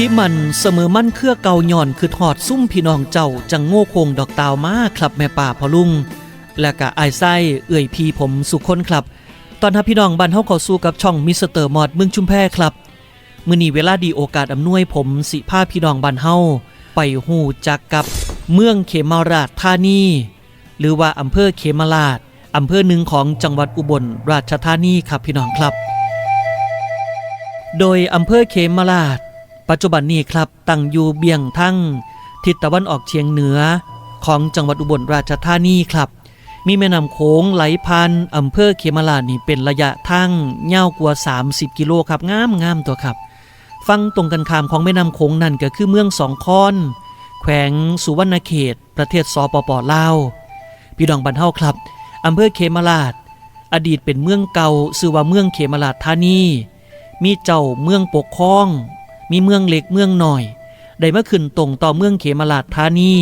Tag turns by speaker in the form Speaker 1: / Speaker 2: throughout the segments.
Speaker 1: สุขีมันเสมอมั่นเครือเก่าย่อนคือถอดซุ่มพี่น้องเจ้าจังโง่คงดอกตาวมาครับแม่ป่าพอลุง และกะอไส้เอื่อยพีผมสุคนครับ ตอนทับพี่น้องบันเฮาเข้าสู้กับช่องมิสเตอร์มอดเมืองชุมแพครับมื้อนี้เวลาดีโอกาสอำนวยผมสิพาพี่น้องบันเฮาไปหูจักกับเมืองเขมาราชธานีหรือว่าอำเภอเขมาราชอำเภอหนึ่งของจังหวัดอุบลราชธานีครับพี่น้องครับ โดยอำเภอเขมาราช ปัจจุบันนี้ครับตั้งอยู่เบี่ยงทั้งทิศตะวันออกเฉียงเหนือของจังหวัดอุบลราชธานีครับ มีแม่น้ำโขงไหลผ่านอำเภอเขมราชนี่เป็นระยะทางยาวกว่า 30 กิโลครับงามงามตัวครับ ฟังตรงกันข้ามของแม่น้ำโขงนั่นก็คือเมืองสองคอน แขวงสุวรรณเขต ประเทศสปปลาวพี่น้องบันเท่าครับอำเภอเขมราช อดีตเป็นเมืองเก่าชื่อว่าเมืองเขมราชธานีมีเจ้าเมืองปกครอง มีเมืองเล็กเมืองหน่อย ได้มาขึ้นตรงต่อเมืองเขมราชธานี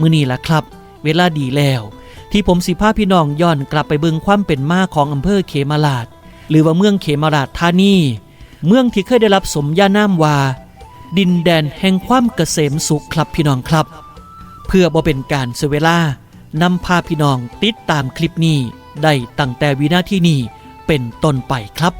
Speaker 1: มือนี้ล่ะครับ เวลาดีแล้ว ที่ผมสิพาพี่น้องย้อนกลับไปเบิงความเป็นมาของอำเภอเขมราชหรือว่าเมืองเขมราชธานีเมืองที่เคยได้รับสมญานามว่า ดินแดนแห่งความเกษมสุขครับพี่น้องครับ เพื่อบ่เป็นการเสียเวลานำพาพี่น้องติดตามคลิปนี้ได้ตั้งแต่วินาทีนี้เป็นต้นไปครับ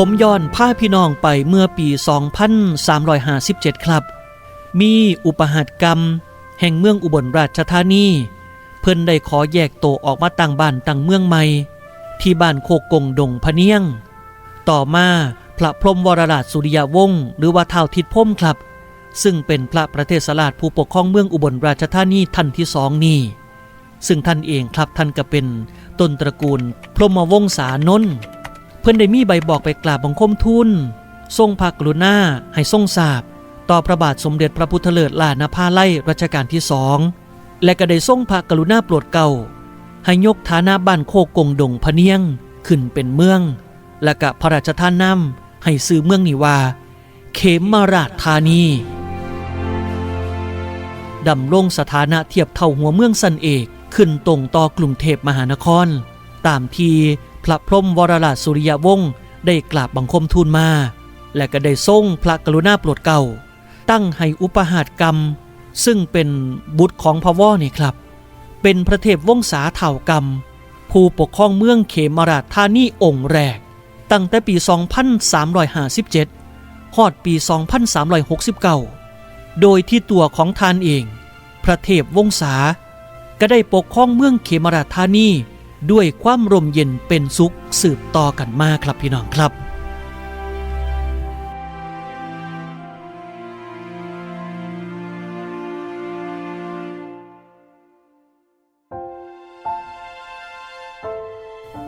Speaker 1: ผมย้อนพาพี่น้องไปเมื่อปี 2357 ครับ มีอุปหัตกรรม แห่งเมืองอุบลราชธานี เพิ่นได้ขอแยกโตออกมาตั้งบ้านตั้งเมืองใหม่ ที่บ้านโคกงดงพะเนียง ต่อมาพระพรมวรราชสุริยวงศ์หรือว่าเท้าทิดพมครับ ซึ่งเป็นพระประเทศราชผู้ปกครองเมืองอุบลราชธานีท่านที่สองนี้ซึ่งท่านเองครับท่านก็เป็นต้นตระกูลพรหมวงศานนท์ พื่อนได้มีใบบอกไปกราบบังคมทูลทรงพระกรุณาให้ทรงทราบ ต่อพระบาทสมเด็จพระพุทธเลิศลานภาไล่รัชกาลที่สองและก็ได้ทรงพระกรุณาโปรดเกล้าให้ยกฐานะบ้านโคกงดงพเนียงขึ้นเป็นเมือง และก็พระราชทานนำให้ซื้อเมืองนี้ว่า เขมมาราชธานีดำรงสถานะเทียบเท่าหัวเมืองสันเอกขึ้นตรงต่อกรุงเทพมหานคร ตามที่ พระพรมวรราชสุริยวงศ์ได้กราบบังคมทูลมา และก็ได้ทรงพระกรุณาโปรดเกล้าตั้งให้อุปหาตกรรม ซึ่งเป็นบุตรของพระวอนี่ครับ เป็นพระเทพวงศาเถ่ากรรม ผู้ปกครองเมืองเขมราชธานีองค์แรก ตั้งแต่ปี 2357ฮอดปี 2369 โดยที่ตัวของทานเอง พระเทพวงศาก็ได้ปกครองเมืองเขมราชธานี ด้วยความร่มเย็นเป็นสุขสืบต่อกันมาครับพี่น้องครับ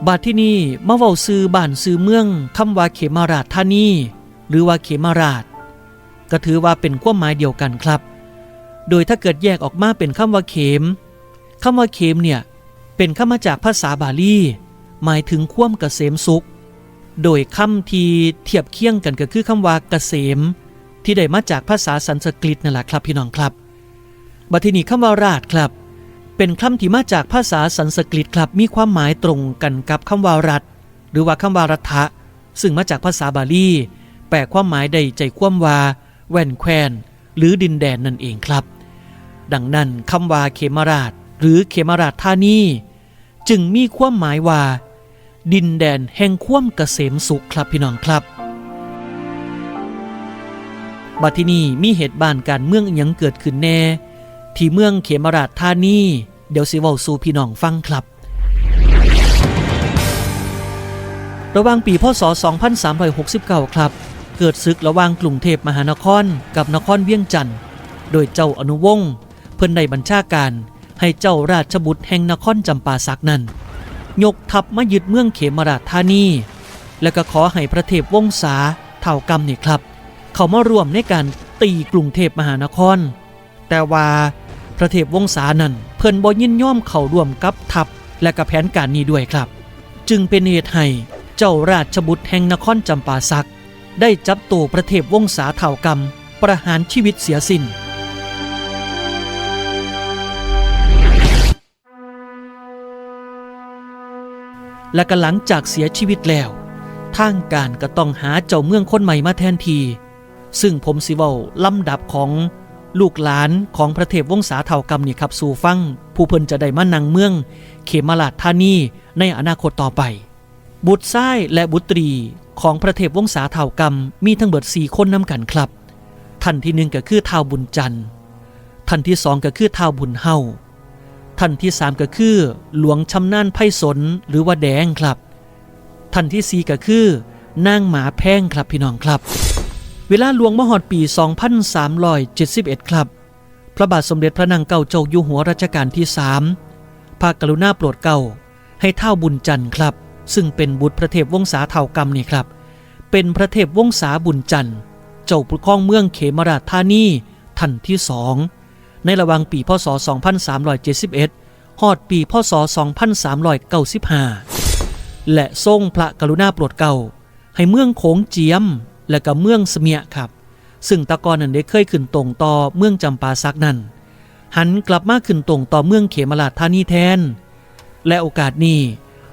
Speaker 1: บาดที่นี่มาเว้าซื้อบ้านซื้อเมืองคำว่าเขมาราชธานีหรือว่าเขมาราช ก็ถือว่าเป็นความหมายเดียวกันครับ โดยถ้าเกิดแยกออกมาเป็นคำว่าเขมคำว่าเขมเนี่ย เป็นคำมาจากภาษาบาลี หมายถึงความเกษมสุข โดยคำที่เทียบเคียงกันก็คือคำว่าเกษม ที่ได้มาจากภาษาสันสกฤตนั่นแหละครับพี่น้องครับ บัดทีนี้คำว่าราชครับ เป็นคำที่มาจากภาษาสันสกฤตครับมีความหมายตรงกันกับคำว่ารัฐ หรือว่าคำว่ารัฐะซึ่งมาจากภาษาบาลีแปลความหมายได้ใจความว่าแว่นแควนหรือดินแดนนั่นเองครับ ดังนั้นคำว่าเขมราช หรือเขมราชธานี จึงมีความหมายว่า ดินแดนแห่งความเกษมสุขครับพี่น้องครับ บัดที่นี่มีเหตุบานการเมืองอิหยังเกิดขึ้นแน่ ที่เมืองเขมราชธานีเดี๋ยวสิเว้าสู่พี่น้องฟังครับ ระหว่างปีพศ 2369 ครับ เกิดศึกระหว่างกรุงเทพมหานครกับนครเวียงจันทร์ โดยเจ้าอนุวงศ์เพิ่นได้บัญชาการ ให้เจ้าราชบุตรแห่งนครจำปาสักนั้น ยกทัพมายึดเมืองเขมราชธานี และก็ขอให้พระเทพวงศาเท่ากรรมนี่ครับ เขามาร่วมในการตีกรุงเทพมหานคร แต่ว่าพระเทพวงศานั้นเพิ่นบ่ยินยอมเข้าร่วมกับทัพและกับแผนการนี้ด้วยครับ จึงเป็นเหตุให้เจ้าราชบุตรแห่งนครจำปาสัก ได้จับตัวพระเทพวงศาเท่ากรรมประหารชีวิตเสียสิน้น และก็หลังจากเสียชีวิตแล้วทางการก็ต้องหาเจ้าเมืองคนใหม่มาแทนทีซึ่งผมสิเว้าลำดับของลูกหลานของพระเทพวงศาเท่ากรรมนี่ครับสู่ฟัง ผู้เพิ่นจะได้มานังเมือง เขมราชธานีในอนาคตต่อไป บุตรซ้ายและบุตรีของพระเทพวงศาเท่ากรรมมีทั้งเบิดสี่คนน้ำกันครับ ท่านที่หนึ่งก็คือท้าวบุญจันทร์ท่านที่สองก็คือท้าวบุญเฮา ท่านที่สามก็คือ หลวงชำนาญไพศลหรือว่าแดงครับ ท่านที่สี่ก็คือนางหมาแพงครับพี่น้องครับ เวลาหลวงมหอดปี 2371 ครับ พระบาทสมเด็จพระนางเก่าเจ้าอยู่หัวรัชกาลที่สามพระกรุณาโปรดเก่าให้เท่าบุญจันทร์ครับ ซึ่งเป็นบุตรพระเทพวงศาเท่ากรรมนี่ครับ เป็นพระเทพวงศาบุญจันทร์ เจ้าปกครองเมืองเขมราชธานีท่านที่สอง ในระหว่างปีพศ 2371 ฮอดปีพศ 2395 และทรงพระกรุณาโปรดเก่า ให้เมืองโขงเจียม และก็เมืองเสมียครับ ซึ่งตะกอนนั้นได้เคยขึ้นตรงต่อเมืองจำปาสักนั้น หันกลับมาขึ้นตรงต่อเมืองเขมราชธานีแทน และโอกาสนี้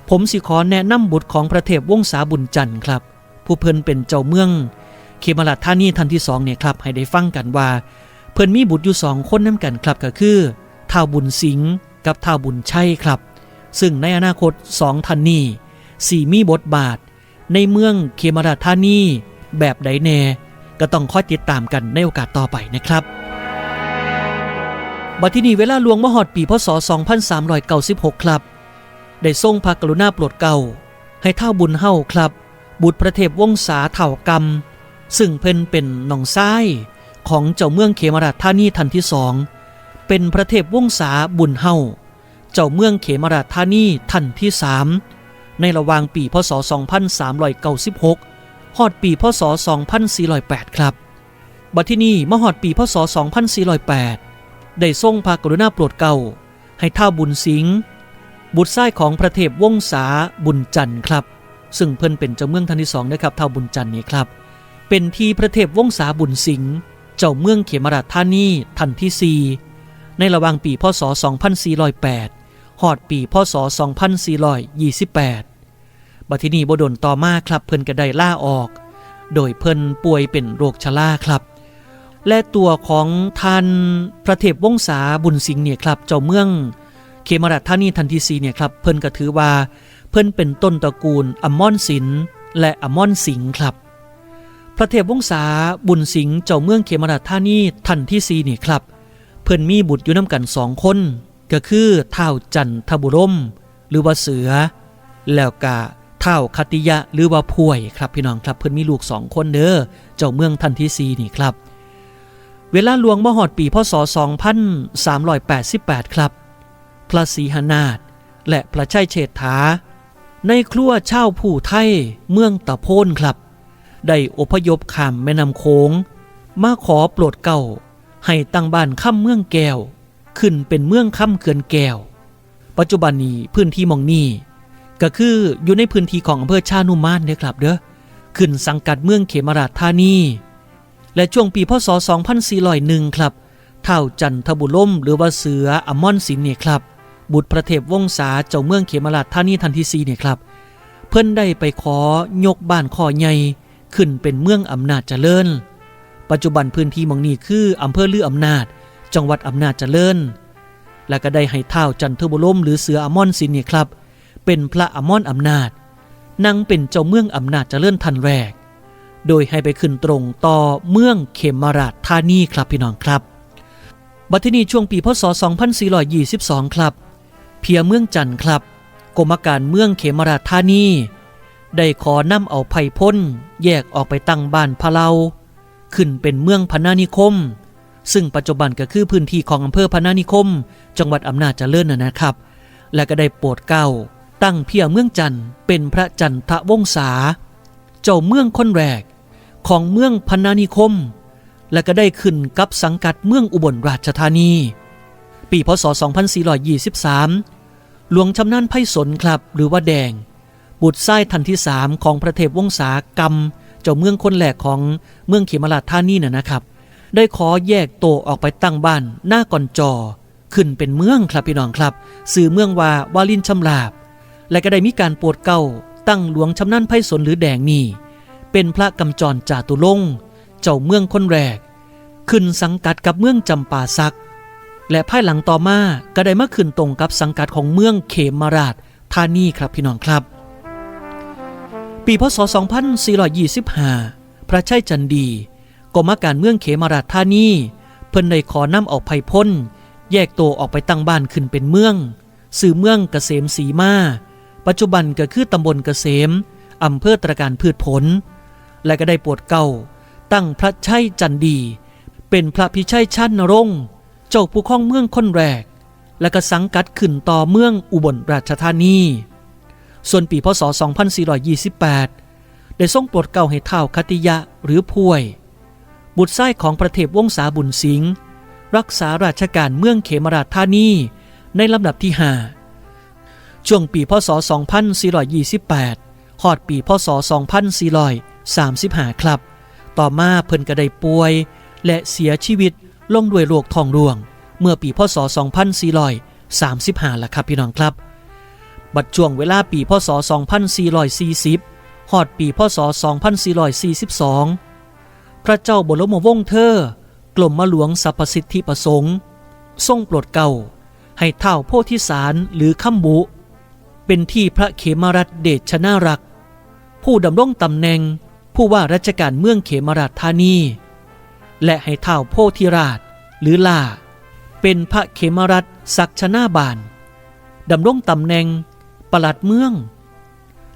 Speaker 1: ผมสิขอแนะนำบุตรของพระเทพวงศาบุญจันทร์ครับ ผู้เพิ่นเป็นเจ้าเมืองเขมราชธานีท่านที่สองเนี่ยครับ ให้ได้ฟังกันว่า เพิ่นมีบุตรอยู่สองคนน้ำกันครับก็คือท้าวบุญสิงห์กับท้าวบุญชัยครับ ซึ่งในอนาคตสองท่านนี้สี่มีบทบาท ในเมืองเขมราธานีแบบใดแน่ก็ต้องคอยติดตามกันในโอกาสต่อไปนะครับ บัดที่นี้เวลาลวงมหอดปีพศ 2396 ครับ ได้ทรงพระกรุณาโปรดเก่า ให้เท่าบุญเฮาครับ บุตรพระเทพวงศาเถ่ากรรม ซึ่งเพิ่นเป็นน้องซ้าย ของเจ้าเมืองเขมราชธานีท่านที่สอง เป็นพระเทพวงศาบุญเฮาเจ้าเมืองเขมราชธานีท่านที่สามในระหว่างปีพศ 2396 ฮอดปีพศ 2408 ครับ บัดที่นี่มหอดปีพศ 2408 ได้ทรงพระกรุณาโปรดเก่า ให้ท้าบุญสิงห์บุตรชายของพระเทพวงศาบุญจันทร์ครับ ซึ่งเพิ่นเป็นเจ้าเมืองท่านที่สองนะครับท้าบุญจันทร์นี่ครับ เป็นที่พระเทพวงศาบุญสิงห์ เจ้าเมืองเขมราชธานีท่านที่สีในระหว่างปีพศ 2408ฮอดปีพศ 2428 บัดทีนี้บดลต่อมาครับเพิ่นก็ได้ล่าออก โดยเพิ่นป่วยเป็นโรคชราครับ และตัวของท่านพระเทพวงศาบุญสิงห์เนี่ยครับเจ้าเมืองเขมราชธานีทันทีซีเนี่ยครับเพิ่นก็ถือว่าเพิ่นเป็นต้นตระกูลอมมอนศิลและอมมอนสิงห์ครับ พระเทพวงศาบุญสิงห์เจ้าเมืองเขมราชธานีทันที่ซีนี่ครับ เพิ่นมีบุตรอยู่น้ำกันสองคน ก็คือเท่าจันทบุรม หรือว่าเสือ แล้วก็เท่าคติยะหรือว่าพวยครับพี่น้องครับเพิ่นมีลูกสองคนเด้อเจ้าเมืองทันที่ซีนี่ครับ เวลาหลวงมหอดปีพศ 2388 ครับ พระศรีหนาถและพระชัยเฉษฐา ในครัวเช่าผู้ไทยเมืองตะโพนครับ ได้อพยพข้ามแม่น้ำโขงมาขอโปรดเก่า ให้ตั้งบ้านค่ำเมืองแก้ว ขึ้นเป็นเมืองค่ำเขื่อนแก้ว ปัจจุบันนี้พื้นที่มองนี้ก็คืออยู่ในพื้นที่ของอำเภอชานุมานเนี่ยครับเด้อขึ้นสังกัดเมืองเขมราชธานีและช่วงปีพศ 2401 ครับเท่าจันทบุล่มหรือว่าเสืออมอนสินเนี่ยครับ บุตรพระเทพวงศาเจ้าเมืองเขมราชธานีทันทีซีเนี่ยครับ เพิ่นได้ไปขอยกบ้านข้อใหญ่ ขึ้นเป็นเมืองอำนาจเจริญ ปัจจุบันพื้นที่มองนี้คืออำเภอลืออำนาจ จังหวัดอำนาจเจริญ และก็ได้ให้เท่าจันทบุล่มหรือเสืออมอนสินเนี่ยครับ เป็นพระอมอนอำนาจนั่งเป็นเจ้าเมืองอำนาจเจริญทันแรก โดยให้ไปขึ้นตรงต่อเมืองเขมราชธานีครับพี่น้องครับ บัดทีนี้ช่วงปีพศ 2422 ครับ เพียเมืองจันทร์ครับกรมการเมืองเขมราชธานี ได้ขอนำเอาไผ่พ้น แยกออกไปตั้งบ้านพะเลาขึ้นเป็นเมืองพนานิคม ซึ่งปัจจุบันก็คือพื้นที่ของอำเภอพนานิคม จังหวัดอำนาจเจริญนะนะครับ และก็ได้โปรดเกล้า ตั้งเพียเมืองจันทร์เป็นพระจันทวงศาเจ้าเมืองคนแรก ของเมืองพนานิคม และก็ได้ขึ้นกับสังกัดเมืองอุบลราชธานี ปีพศ 2423 หลวงชำนาญไพศลครับหรือว่าแดง บุตรไส้ทันที่สามของพระเทพวงศากรรม เจ้าเมืองคนแรกของเมืองเขมราชธานีน่ะนะครับ ได้ขอแยกโตออกไปตั้งบ้านหน้าก่อนจอ ขึ้นเป็นเมืองครับพี่น้องครับสื่อเมืองว่าวาลินชำลาบ และก็ได้มีการโปรดเกล้าตั้งหลวงชำนาญไพศาลหรือแดงนี่เป็นพระกำจรจาตุลงเจ้าเมืองคนแรก ขึ้นสังกัดกับเมืองจำปาสัก และภายหลังต่อมาก็ได้มาขึ้นตรงกับสังกัดของเมืองเขมราชธานีครับพี่น้องครับ ปีพศ 2425 พระชัยจันดีกรมการเมืองเขมราชธานีเพิ่นได้ขอนำเอาไผ่พ้น แยกตัวออกไปตั้งบ้านขึ้นเป็นเมือง สื่อเมืองเกษมสีมา ปัจจุบันก็คือตำบลเกษมอำเภอตระการพืชผล และก็ได้ปวดเก่า ตั้งพระชัยจันดี เป็นพระพิชัยชันนรงเจ้าผู้ครองเมืองคนแรก และก็สังกัดขึ้นต่อเมืองอุบลราชธานี ส่วนปีพศ 2428 ได้ทรงโปรดเกล้าให้เท่าคติยะหรือพวย บุตรไส้ของประเทศวงศาบุญสิงห์รักษาราชการเมืองเขมราชธานีในลำดับที่ 5 ช่วงปีพศ 2428 หอดปีพศ 2435 ครับ ต่อมาเพิ่นก็ได้ป่วย และเสียชีวิตลงด้วยโรคทองร่วง เมื่อปีพศ 2435ล่ะครับพี่น้องครับ บัดช่วงเวลาปีพศ 2440 หอดปีพศ 2442 พระเจ้าบรมวงศ์เธอกลมมาหลวงสรรพสิทธิประสงค์ ทรงโปรดเกล้าให้เท่าโพธิสารหรือคัมบุ เป็นที่พระเขมรัตเดชชนารัก ผู้ดำรงตำแหน่งผู้ว่าราชการเมืองเขมราชธานี และให้เท่าโพธิราชหรือล่า เป็นพระเขมรัตศักชนาบาลดำรงตำแหน่ง ประหลัดเมือง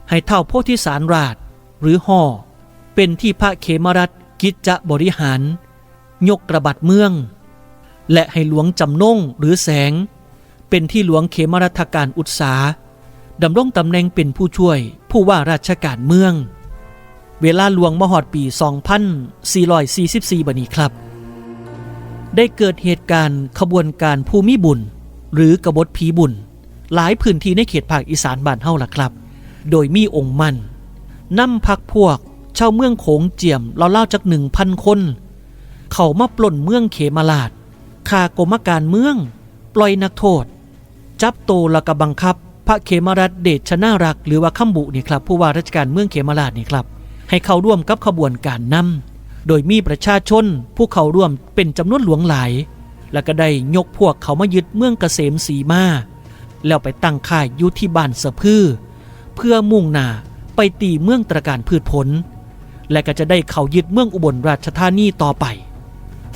Speaker 1: ให้เท่าโพธิสารราชหรือห่อเป็นที่พระเขมรัตกิจจะบริหารยกระบัดเมือง และให้หลวงจำนงหรือแสง เป็นที่หลวงเขมรัฐการอุตสาดำรงตำแหน่งเป็นผู้ช่วย ผู้ว่าราชการเมือง เวลาหลวงมหอดปี 2444 บันนี้ครับ ได้เกิดเหตุการณ์ขบวนการภูมิบุญ หรือกบฏผีบุญ หลายพื้นที่ในเขตภาคอีสานบ้านเฮาล่ะครับ โดยมีองค์มันนำพักพวกชาวเมืองโขงเจียมเราเล่าจากหนึ่งพันคน เขามาปล้นเมืองเขมราชคากรมการเมือง ปล่อยนักโทษ จับโตวแล้วก็บังคับ พระเขมรัตเดชชนารัก หรือว่าคัมบุนี่ครับผู้ว่าราชการเมืองเขมราชนี่ครับ ให้เข้าร่วมกับขบวนการนำโดยมีประชาชน ผู้เข้าร่วมเป็นจำนวนหลวงหลาย แล้วก็ได้ยกพวกเขามายึดเมืองเกษมสีมา แล้วไปตั้งค่ายอยุที่บ้านสะพือ เพื่อมุ่งหน้าไปตีเมืองตระการพืชผล และก็จะได้เขายึดเมืองอุบลราชธานีต่อไป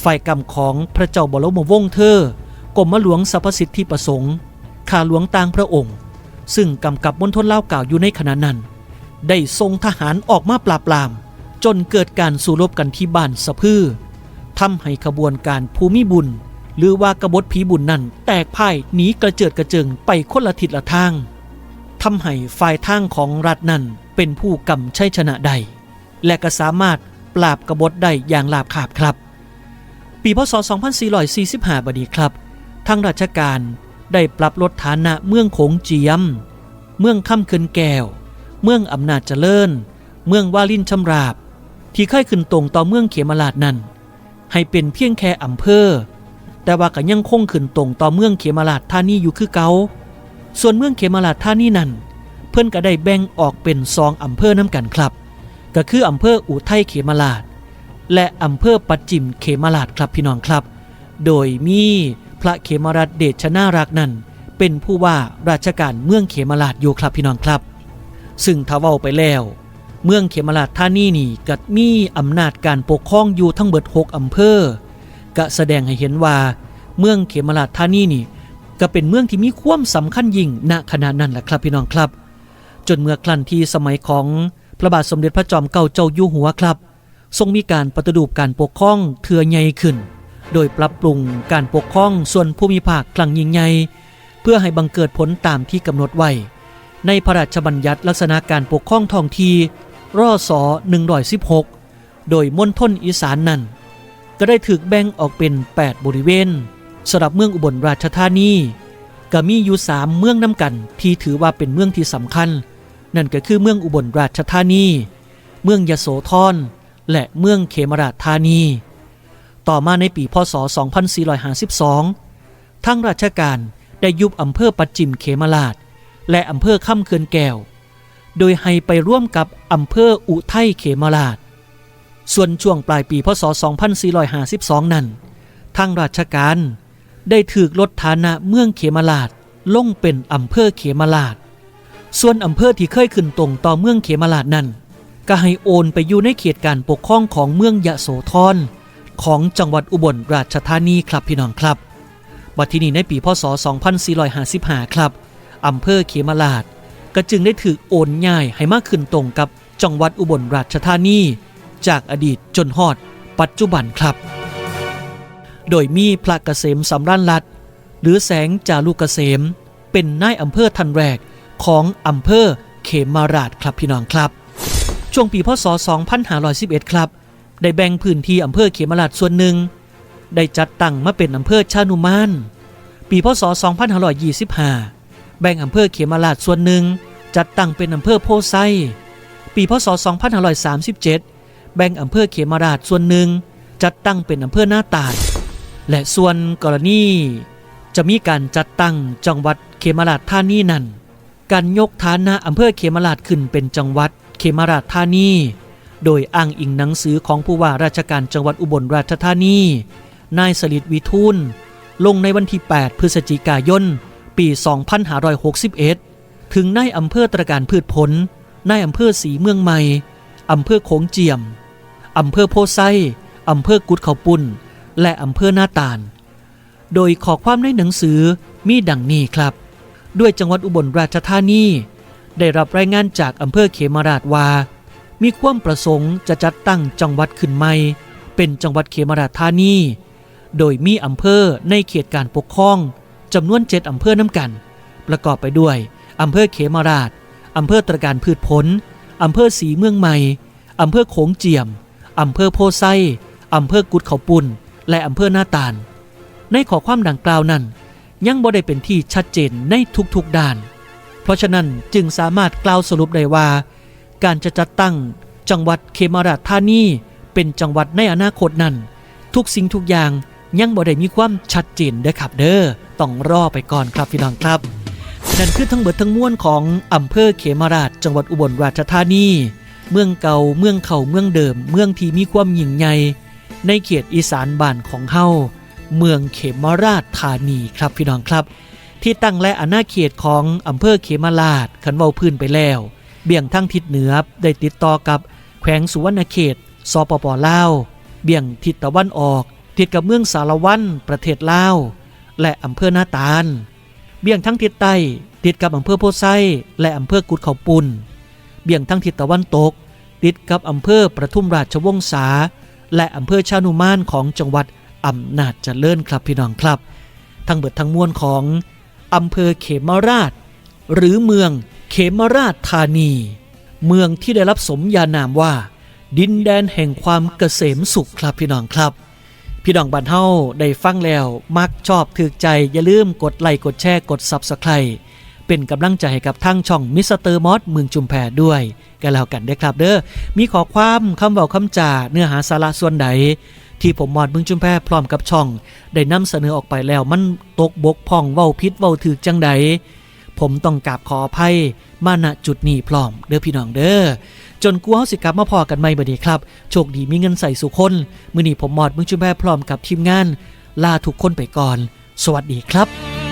Speaker 1: ฝ่ายกรรมของพระเจ้าบรมวงศ์เธอกรมหลวงสรรพสิทธิประสงค์ข้าหลวงต่างพระองค์ ซึ่งกำกับมณฑลเล่าเก่าอยู่ในขณะนั้น ได้ทรงทหารออกมาปราบปราม จนเกิดการสู้รบกันที่บ้านสะพือทำให้ขบวนการภูมิบุญ หรือว่ากบฏผีบุญนั้นแตกพ่ายหนีกระเจิดกระเจิงไปคนละทิศละทางทำให้ฝ่ายทางของรัฐนั้นเป็นผู้กำชัยชนะใดและก็สามารถปราบกบฏได้อย่างลาบคาบครับ ปีพศ 2445 บดีครับ ทางราชการได้ปรับลดฐานะเมืองโขงเจียม เมืองค่ำเคินแก้ว เมืองอำนาจเจริญ เมืองวาลินชำราบ ที่ค่อยขึ้นตรงต่อเมืองเขมราชนั้น ให้เป็นเพียงแค่อำเภอ แต่ว่าก็ยังคงขึ้นตรงต่อเมืองเขมราชธานีอยู่คือเกาส่วนเมืองเขมราชธานีนั้น เพิ่นก็ได้แบ่งออกเป็นสองอำเภอน้ำกันครับ ก็คืออำเภออุทัยเขมราช และอำเภอปัจจิมเขมราชครับพี่น้องครับ โดยมีพระเขมรัตเดชชนารักนั้น เป็นผู้ว่าราชการเมืองเขมราชอยู่ครับพี่น้องครับ ซึ่งถ้าเว้าไปแล้ว เมืองเขมราชท่านี่นี่ก็มีอำนาจการปกครองอยู่ทั้งเบิดหกอำเภอ ก็แสดงให้เห็นว่า เมืองเขมราชท่านีนี่ ก็เป็นเมืองที่มีความสำคัญยิ่งณขณะนั้นแหละครับพี่น้องครับ จนเมื่อครั้นที่สมัยของพระบาทสมเด็จพระจอมเกล้าเจ้าอยู่หัวครับ ทรงมีการปฏิรูปการปกครองเถื่อใหญ่ขึ้น โดยปรับปรุงการปกครองส่วนภูมิภาคครั้งยิ่งใหญ่เพื่อให้บังเกิดผลตามที่กำหนดไว้ ในพระราชบัญญัติลักษณะการปกครองท้องที่รอสอ116 โดยมณฑลอีสานนั้น ก็ได้ถูกแบ่งออกเป็น 8 บริเวณสำหรับเมืองอุบลราชธานีก็มีอยู่3เมืองน้ำกันที่ถือว่าเป็นเมืองที่สำคัญ นั่นก็คือเมืองอุบลราชธานี เมืองยโสธรและเมืองเขมราชธานี ต่อมาในปีพศ 2452ทางราชการได้ยุบอำเภอปัจจิมเขมราช และอำเภอค่ำเคือนแก้ว โดยให้ไปร่วมกับอำเภออุทัยเขมราช ส่วนช่วงปลายปีพศ 2452 นั้น ทางราชการได้ถือลดฐานะเมืองเขมราชลงเป็นอำเภอเขมราช ส่วนอำเภอที่เคยขึ้นตรงต่อเมืองเขมราชนั้น ก็ให้โอนไปอยู่ในเขตการปกครองของเมืองยะโสธรของจังหวัดอุบลราชธานีครับพี่น้องครับบัดทีนี้ในปีพศ 2455 ครับอำเภอเขมราช ก็จึงได้ถือโอนย้ายให้มากขึ้นตรงกับจังหวัดอุบลราชธานี จากอดีตจนฮอด ปัจจุบันครับ โดยมีพระเกษมสำรันรัตน์หรือแสงจารุกเกษม เป็นนายอำเภอทันแรกของอำเภอเขมราชครับพี่น้องครับ ช่วงปีพศ 2511 ครับ ได้แบ่งพื้นที่อำเภอเขมราชส่วนหนึ่ง ได้จัดตั้งมาเป็นอำเภอชานุมาน ปีพศ 2525 แบ่งอำเภอเขมราชส่วนหนึ่ง จัดตั้งเป็นอำเภอโพไซปีพศ 2537 แบ่งอำเภอเขมราชส่วนหนึ่ง จัดตั้งเป็นอำเภอหน้าตาลและส่วนกรณีจะมีการจัดตั้งจังหวัดเขมราชธานีนั้น การยกฐานะอำเภอเขมราชขึ้นเป็นจังหวัดเขมราชธานีโดยอ้างอิงหนังสือของผู้ว่าราชการจังหวัดอุบลราชธานี นายสลิดวิทูล ลงในวันที่ 8 พฤศจิกายน ปี 2561 ถึงนายอำเภอตระการพืชผล นายอำเภอสีเมืองใหม่ อำเภอโขงเจียม อำเภอโพไซอำเภอกุดเขาปุ่น และอำเภอหน้าตาล โดยขอความในหนังสือมีดังนี้ครับ ด้วยจังหวัดอุบลราชธานี ได้รับรายงานจากอำเภอเขมราชว่า มีความประสงค์จะจัดตั้งจังหวัดขึ้นใหม่ เป็นจังหวัดเขมราชธานี โดยมีอำเภอในเขตการปกครองจำนวนเจ็ดอำเภอน้ำกัน ประกอบไปด้วยอำเภอเขมราชอำเภอตรการพืชผลอำเภอสีเมืองใหม่อำเภอโขงเจียม อำเภอโพไซอำเภอกุดเขาปุ่นและอำเภอหน้าตาล ในข้อความดังกล่าวนั้น ยังบ่ได้เป็นที่ชัดเจนในทุกๆด้าน เพราะฉะนั้นจึงสามารถกล่าวสรุปได้ว่า การจะจัดตั้งจังหวัดเขมาราชธานีเป็นจังหวัดในอนาคตนั้น ทุกสิ่งทุกอย่างยังบ่ได้มีความชัดเจนเด้อครับเด้อต้องรอไปก่อนครับพี่น้องครับนั่นคือทั้งเบิดทั้งมวลของอำเภอเขมาราชจังหวัดอุบลราชธานี เมืองเก่าเมืองเข่าเมืองเดิม เมืองที่มีความยิ่งใหญ่ในเขตอีสานบ้านของเฮาเมืองเขมราชธานีครับพี่น้องครับ ที่ตั้งและอาณาเขตของอำเภอเขมราชขันเว้าพื้นไปแล้ว เบี่ยงทั้งทิศเหนือได้ติดต่อกับแขวงสุวรรณเขตสปปลาวเบี่ยงทิศตะวันออก ติดกับเมืองสารวันประเทศลาวและอำเภอหน้าตาล เบี่ยงทั้งทิศใต้ ติดกับอำเภอโพไซและอำเภอกุดเขาปุนเบี่ยงทั้งทิศตะวันตก ติดกับอำเภอประทุมราชวงศาและอำเภอชานุมานของจังหวัดอำนาจเจริญครับพี่น้องครับ ทั้งเบิดทั้งมวลของอำเภอเขมราช หรือเมืองเขมราชธานี เมืองที่ได้รับสมญานามว่า ดินแดนแห่งความเกษมสุขครับพี่น้องครับ พี่น้องบ้านเฮาได้ฟังแล้ว มักชอบถึกใจอย่าลืมกดไลค์กดแชร์กด Subscribe เป็นกำลังใจให้กับทางช่องมิสเตอร์มอสเมืองจุมแพด้วยกันแล้วกันเด้ครับเด้อมีขอความคำเบาคำจาเนื้อหาสาระส่วนใดที่ผมมอดเมืองจุมแพพร้อมกับช่อง ได้นำเสนอออกไปแล้วมันตกบกพ่องเว้าพิษเว้าถึกจังใดผมต้องกราบขออภัยมาณจุดนี้พร้อม เด้อพี่น้องเด้อจนกูเฮาสิกลับมาพอกันใหม่บัดนี้ครับ โชคดีมีเงินใส่สุคนมื้อนี้ผมมอดมึงจุมแพรพร้อมกับทีมงาน ลาทุกคนไปก่อน สวัสดีครับ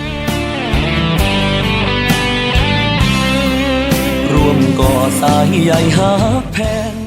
Speaker 2: ร่วมก่อสายใหญ่หาแพง